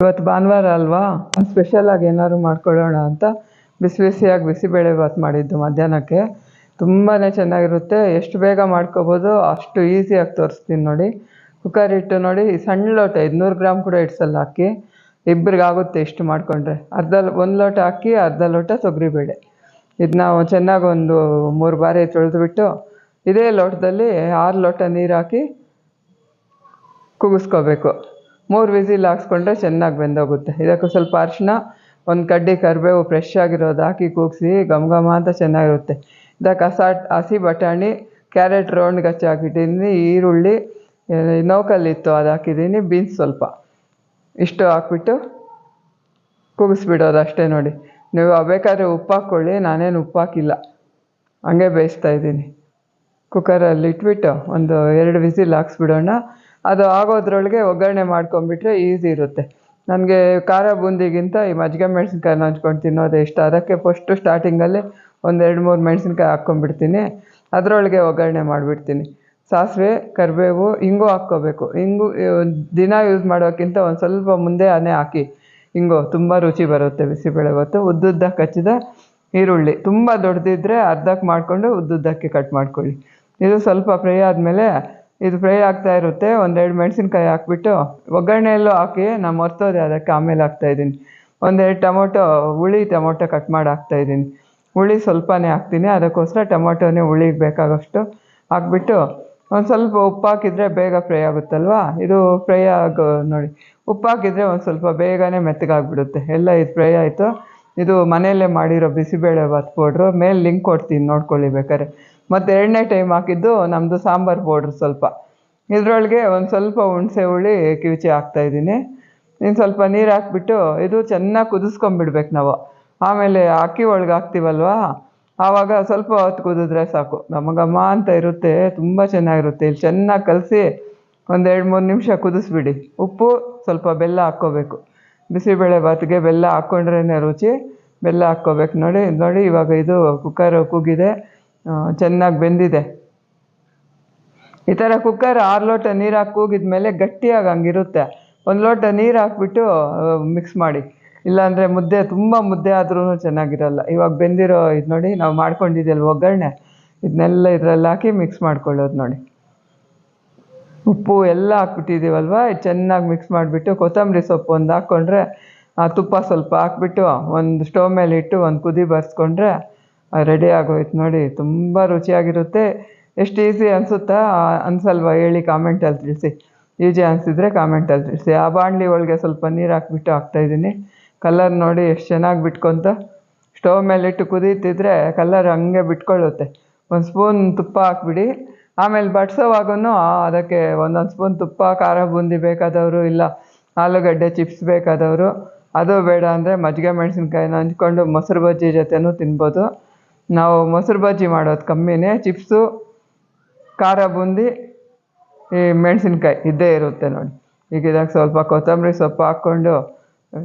ಇವತ್ತು ಭಾನುವಾರ ಅಲ್ವಾ? ಸ್ಪೆಷಲಾಗಿ ಏನಾದ್ರು ಮಾಡ್ಕೊಳ್ಳೋಣ ಅಂತ ಬಿಸಿ ಬಿಸಿಯಾಗಿ ಬಿಸಿಬೇಳೆ ಭಾತ್ ಮಾಡಿದ್ದು ಮಧ್ಯಾಹ್ನಕ್ಕೆ. ತುಂಬಾ ಚೆನ್ನಾಗಿರುತ್ತೆ. ಎಷ್ಟು ಬೇಗ ಮಾಡ್ಕೋಬೋದು ಅಷ್ಟು ಈಸಿಯಾಗಿ ತೋರಿಸ್ತೀನಿ ನೋಡಿ. ಕುಕ್ಕರ್ ಇಟ್ಟು ನೋಡಿ ಸಣ್ಣ ಲೋಟ ಐದುನೂರು ಗ್ರಾಮ್ ಕೂಡ ಇಡ್ಸಲ್ಲ ಹಾಕಿ ಇಬ್ಬರಿಗಾಗುತ್ತೆ ಇಷ್ಟು ಮಾಡಿಕೊಂಡ್ರೆ. ಅರ್ಧ ಒಂದು ಲೋಟ ಹಾಕಿ ಅರ್ಧ ಲೋಟ ತೊಗರಿಬೇಳೆ ಇದನ್ನ ಚೆನ್ನಾಗಿ ಒಂದು ಮೂರು ಬಾರಿ ತೊಳೆದುಬಿಟ್ಟು ಇದೇ ಲೋಟದಲ್ಲಿ ಆರು ಲೋಟ ನೀರು ಹಾಕಿ ಕೂಗಿಸ್ಕೋಬೇಕು. ಮೂರು ವಿಸಿಲ್ ಹಾಕ್ಸ್ಕೊಂಡ್ರೆ ಚೆನ್ನಾಗಿ ಬೆಂದೋಗುತ್ತೆ. ಇದಕ್ಕೆ ಸ್ವಲ್ಪ ಅರಿಶಿನ ಒಂದು ಕಡ್ಡಿ ಕರಿಬೇವು ಫ್ರೆಶ್ ಆಗಿರೋದು ಹಾಕಿ ಕೂಗಿಸಿ, ಘಮ ಘಮ ಅಂತ ಚೆನ್ನಾಗಿರುತ್ತೆ. ಇದಕ್ಕೆ ಹಸ, ಹಸಿ ಬಟಾಣಿ, ಕ್ಯಾರೆಟ್ ರೌಂಡ್ ಗಚ್ಚಿ ಹಾಕಿಟ್ಟಿದ್ದೀನಿ, ಈರುಳ್ಳಿ ನೌಕಲ್ಲಿತ್ತು ಅದು ಹಾಕಿದ್ದೀನಿ ಬೀನ್ಸ್ ಸ್ವಲ್ಪ. ಇಷ್ಟು ಹಾಕ್ಬಿಟ್ಟು ಕೂಗಿಸ್ಬಿಡೋದು ಅಷ್ಟೇ ನೋಡಿ. ನೀವು ಬೇಕಾದ್ರೆ ಉಪ್ಪು ಹಾಕ್ಕೊಳ್ಳಿ, ನಾನೇನು ಉಪ್ಪು ಹಾಕಿಲ್ಲ. ಹಂಗೆ ಬೇಯಿಸ್ತಾ ಇದ್ದೀನಿ. ಕುಕ್ಕರಲ್ಲಿ ಇಟ್ಬಿಟ್ಟು ಒಂದು ಎರಡು ವಿಸಿಲ್ ಹಾಕ್ಸ್ಬಿಡೋಣ. ಅದು ಆಗೋದ್ರೊಳಗೆ ಒಗ್ಗರಣೆ ಮಾಡ್ಕೊಂಡ್ಬಿಟ್ರೆ ಈಸಿ ಇರುತ್ತೆ. ನನಗೆ ಖಾರ ಬೂಂದಿಗಿಂತ ಈ ಮಜ್ಜಿಗೆ ಮೆಣಸಿನ್ಕಾಯಿ ನಂಚ್ಕೊಂಡು ತಿನ್ನೋದೇ ಇಷ್ಟ. ಅದಕ್ಕೆ ಫಸ್ಟು ಸ್ಟಾರ್ಟಿಂಗಲ್ಲಿ ಒಂದು ಎರಡು ಮೂರು ಮೆಣಸಿನ್ಕಾಯಿ ಹಾಕ್ಕೊಂಡ್ಬಿಡ್ತೀನಿ. ಅದರೊಳಗೆ ಒಗ್ಗರಣೆ ಮಾಡಿಬಿಡ್ತೀನಿ. ಸಾಸಿವೆ, ಕರಿಬೇವು ಹಿಂಗು ಹಾಕ್ಕೋಬೇಕು. ಹಿಂಗು ದಿನ ಯೂಸ್ ಮಾಡೋಕ್ಕಿಂತ ಒಂದು ಸ್ವಲ್ಪ ಮುಂದೆ ಆನೆ ಹಾಕಿ ಹಿಂಗು ತುಂಬ ರುಚಿ ಬರುತ್ತೆ ಬಿಸಿಬೇಳೆ ಹೊತ್ತು. ಉದ್ದುದ್ದಕ್ಕೆ ಹಚ್ಚಿದ ಈರುಳ್ಳಿ. ತುಂಬ ದೊಡ್ಡದಿದ್ದರೆ ಅರ್ಧಕ್ಕೆ ಮಾಡಿಕೊಂಡು ಉದ್ದುದ್ದಕ್ಕೆ ಕಟ್ ಮಾಡ್ಕೊಳ್ಳಿ. ಇದು ಸ್ವಲ್ಪ ಫ್ರೈ ಆದಮೇಲೆ ಇದು ಫ್ರೈ ಆಗ್ತಾ ಇರುತ್ತೆ. ಒಂದೆರಡು ಮೆಣಸಿನ್ಕಾಯಿ ಹಾಕ್ಬಿಟ್ಟು ಒಗ್ಗರಣೆಯಲ್ಲೂ ಹಾಕಿ ನಾನು ಮರ್ತೋದೆ ಅದಕ್ಕೆ ಆಮೇಲೆ ಹಾಕ್ತಾಯಿದ್ದೀನಿ ಒಂದೆರಡು ಟೊಮೊಟೊ, ಹುಳಿ ಟೊಮೊಟೊ ಕಟ್ ಮಾಡಿ ಹಾಕ್ತಾಯಿದ್ದೀನಿ ಹುಳಿ ಸ್ವಲ್ಪನೇ ಹಾಕ್ತೀನಿ. ಅದಕ್ಕೋಸ್ಕರ ಟೊಮೊಟೊನೇ ಹುಳಿಗೆ ಬೇಕಾಗೋಷ್ಟು ಹಾಕ್ಬಿಟ್ಟು ಒಂದು ಸ್ವಲ್ಪ ಉಪ್ಪು ಹಾಕಿದರೆ ಬೇಗ ಫ್ರೈ ಆಗುತ್ತಲ್ವಾ? ಇದು ಫ್ರೈ ಆಗೋ ನೋಡಿ. ಉಪ್ಪು ಹಾಕಿದರೆ ಒಂದು ಸ್ವಲ್ಪ ಬೇಗನೆ ಮೆತ್ತಗಾಗ್ಬಿಡುತ್ತೆ. ಎಲ್ಲ ಇದು ಫ್ರೈ ಆಯಿತು. ಇದು ಮನೆಯಲ್ಲೇ ಮಾಡಿರೋ ಬಿಸಿಬೇಳೆ ಭಾತ್ ಪೌಡ್ರು. ಮೇಲೆ ಲಿಂಕ್ ಕೊಡ್ತೀನಿ ನೋಡ್ಕೊಳ್ಳಿ ಬೇಕಾದ್ರೆ. ಮತ್ತು ಎರಡನೇ ಟೈಮ್ ಹಾಕಿದ್ದು ನಮ್ಮದು ಸಾಂಬಾರು ಪೌಡ್ರ್ ಸ್ವಲ್ಪ. ಇದರೊಳಗೆ ಒಂದು ಸ್ವಲ್ಪ ಹುಣಸೆ ಹುಳಿ ಕಿವಿಚಿ ಹಾಕ್ತಾ ಇದ್ದೀನಿ. ಇನ್ನು ಸ್ವಲ್ಪ ನೀರು ಹಾಕ್ಬಿಟ್ಟು ಇದು ಚೆನ್ನಾಗಿ ಕುದಿಸ್ಕೊಂಬಿಡ್ಬೇಕು ನಾವು. ಆಮೇಲೆ ಅಕ್ಕಿ ಒಳಗೆ ಹಾಕ್ತೀವಲ್ವಾ? ಆವಾಗ ಸ್ವಲ್ಪ ಹೊತ್ತು ಕುದಿದ್ರೆ ಸಾಕು. ನಮ್ಮ ಘಮ ಅಂತ ಇರುತ್ತೆ, ತುಂಬ ಚೆನ್ನಾಗಿರುತ್ತೆ. ಇಲ್ಲಿ ಚೆನ್ನಾಗಿ ಕಲಸಿ ಒಂದು ಎರಡು ಮೂರು ನಿಮಿಷ ಕುದಿಸ್ಬಿಡಿ. ಉಪ್ಪು ಸ್ವಲ್ಪ ಬೆಲ್ಲ ಹಾಕ್ಕೋಬೇಕು. ಬಿಸಿಬೇಳೆ ಬಾತ್ಗೆ ಬೆಲ್ಲ ಹಾಕ್ಕೊಂಡ್ರೇ ರುಚಿ. ಬೆಲ್ಲ ಹಾಕ್ಕೋಬೇಕು. ನೋಡಿ ನೋಡಿ ಇವಾಗ ಇದು ಕುಕ್ಕರ್ ಕೂಗಿದೆ. ಚೆನ್ನಾಗಿ ಬೆಂದಿದೆ. ಈ ಥರ ಕುಕ್ಕರ್ ಆರು ಲೋಟ ನೀರು ಹಾಕಿ ಕೂಗಿದ ಮೇಲೆ ಗಟ್ಟಿಯಾಗಿ ಹಂಗಿರುತ್ತೆ. ಒಂದು ಲೋಟ ನೀರು ಹಾಕ್ಬಿಟ್ಟು ಮಿಕ್ಸ್ ಮಾಡಿ. ಇಲ್ಲಾಂದರೆ ಮುದ್ದೆ, ತುಂಬ ಮುದ್ದೆ ಆದ್ರೂ ಚೆನ್ನಾಗಿರಲ್ಲ. ಇವಾಗ ಬೆಂದಿರೋ ಇದು ನೋಡಿ, ನಾವು ಮಾಡ್ಕೊಂಡಿದ್ದೀವಲ್ಲ ಒಗ್ಗರಣೆ ಇದನ್ನೆಲ್ಲ ಇದರಲ್ಲಿ ಹಾಕಿ ಮಿಕ್ಸ್ ಮಾಡ್ಕೊಳ್ಳೋದು ನೋಡಿ. ಉಪ್ಪು ಎಲ್ಲ ಹಾಕ್ಬಿಟ್ಟಿದ್ದೀವಲ್ವ ಚೆನ್ನಾಗಿ ಮಿಕ್ಸ್ ಮಾಡಿಬಿಟ್ಟು ಕೊತ್ತಂಬರಿ ಸೊಪ್ಪು ಒಂದು ಹಾಕ್ಕೊಂಡ್ರೆ ತುಪ್ಪ ಸ್ವಲ್ಪ ಹಾಕ್ಬಿಟ್ಟು, ಒಂದು ಸ್ಟವ್ ಮೇಲೆ ಇಟ್ಟು ಒಂದು ಕುದಿ ಬರ್ಸ್ಕೊಂಡ್ರೆ ರೆಡಿ ಆಗೋಯ್ತು ನೋಡಿ, ತುಂಬ ರುಚಿಯಾಗಿರುತ್ತೆ. ಎಷ್ಟು ಈಸಿ ಅನಿಸುತ್ತಾ? ಅನ್ಸಲ್ವಾ? ಹೇಳಿ ಕಾಮೆಂಟಲ್ಲಿ ತಿಳಿಸಿ. ಈಜಿ ಅನಿಸಿದ್ರೆ ಕಾಮೆಂಟಲ್ಲಿ ತಿಳಿಸಿ. ಆ ಬಾಣಲಿ ಒಳಗೆ ಸ್ವಲ್ಪ ನೀರು ಹಾಕ್ಬಿಟ್ಟು ಹಾಕ್ತಾಯಿದ್ದೀನಿ ಕಲರ್ ನೋಡಿ ಎಷ್ಟು ಚೆನ್ನಾಗಿ ಬಿಟ್ಕೊಂತ. ಸ್ಟವ್ ಮೇಲಿಟ್ಟು ಕುದೀತಿದ್ರೆ ಕಲರ್ ಹಂಗೆ ಬಿಟ್ಕೊಳ್ಳುತ್ತೆ. ಒಂದು ಸ್ಪೂನ್ ತುಪ್ಪ ಹಾಕ್ಬಿಡಿ. ಆಮೇಲೆ ಬಡ್ಸೋವಾಗೂ ಅದಕ್ಕೆ ಒಂದೊಂದು ಸ್ಪೂನ್ ತುಪ್ಪ, ಖಾರ, ಬೂಂದಿ ಬೇಕಾದವರು ಇಲ್ಲ, ಆಲೂಗಡ್ಡೆ ಚಿಪ್ಸ್ ಬೇಕಾದವರು. ಅದು ಬೇಡ ಅಂದರೆ ಮಜ್ಜಿಗೆ ಮೆಣಸಿನ್ಕಾಯಿನ ಹಂಚ್ಕೊಂಡು ಮೊಸರು ಬಜ್ಜಿ ಜೊತೆನೂ ತಿನ್ಬೋದು. ನಾವು ಮೊಸರು ಬಜ್ಜಿ ಮಾಡೋದು ಕಮ್ಮಿನೇ, ಚಿಪ್ಸು, ಖಾರ ಬೂಂದಿ, ಈ ಮೆಣಸಿನ್ಕಾಯಿ ಇದ್ದೇ ಇರುತ್ತೆ ನೋಡಿ. ಈಗ ಇದಕ್ಕೆ ಸ್ವಲ್ಪ ಕೊತ್ತಂಬರಿ ಸೊಪ್ಪು ಹಾಕ್ಕೊಂಡು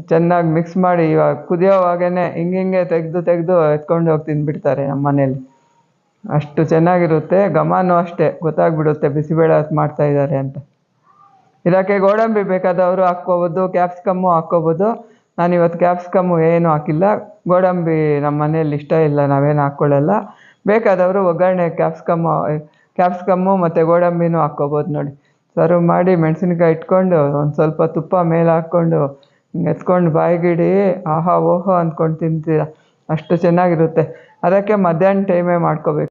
ಚೆನ್ನಾಗಿ ಮಿಕ್ಸ್ ಮಾಡಿ ಇವಾಗ ಕುದಿಯೋವಾಗೇ ಹಿಂಗೆ ಹಿಂಗೆ ತೆಗೆದು ತೆಗೆದು ಎತ್ಕೊಂಡು ಹೋಗಿ ತಿಂದುಬಿಡ್ತಾರೆ ನಮ್ಮ ಮನೇಲಿ. ಅಷ್ಟು ಚೆನ್ನಾಗಿರುತ್ತೆ ಘಮನೂ ಅಷ್ಟೇ, ಗೊತ್ತಾಗ್ಬಿಡುತ್ತೆ ಬಿಸಿಬೇಳೆ ಮಾಡ್ತಾ ಮಾಡ್ತಾಯಿದ್ದಾರೆ ಅಂತ. ಇದಕ್ಕೆ ಗೋಡಂಬಿ ಬೇಕಾದವರು ಹಾಕ್ಕೋಬೋದು, ಕ್ಯಾಪ್ಸಿಕಮ್ಮು ಹಾಕ್ಕೋಬೋದು ನಾನು ಇವತ್ತು ಕ್ಯಾಪ್ಸಿಕಮ್ಮು ಏನೂ ಹಾಕಿಲ್ಲ. ಗೋಡಂಬಿ ನಮ್ಮ ಮನೆಯಲ್ಲಿ ಇಷ್ಟ ಇಲ್ಲ, ನಾವೇನು ಹಾಕ್ಕೊಳ್ಳಲ್ಲ ಬೇಕಾದವರು ಒಗ್ಗರಣೆ ಕ್ಯಾಪ್ಸಿಕಮ್ಮು ಕ್ಯಾಪ್ಸಿಕಮ್ಮು ಮತ್ತು ಗೋಡಂಬಿನೂ ಹಾಕ್ಕೋಬೋದು ನೋಡಿ. ಸರ್ವ್ ಮಾಡಿ ಮೆಣಸಿನ್ಕಾಯಿ ಇಟ್ಕೊಂಡು, ಒಂದು ಸ್ವಲ್ಪ ತುಪ್ಪ ಮೇಲೆ ಹಾಕ್ಕೊಂಡು ಎತ್ಕೊಂಡು ಬಾಯಿಗಿಡಿ, ಆಹಾ, ಓಹೋ ಅಂದ್ಕೊಂಡು ತಿಂತೀರ? ಅಷ್ಟು ಚೆನ್ನಾಗಿರುತ್ತೆ. ಅದಕ್ಕೆ ಮಧ್ಯಾಹ್ನ ಟೈಮೇ ಮಾಡ್ಕೋಬೇಕು.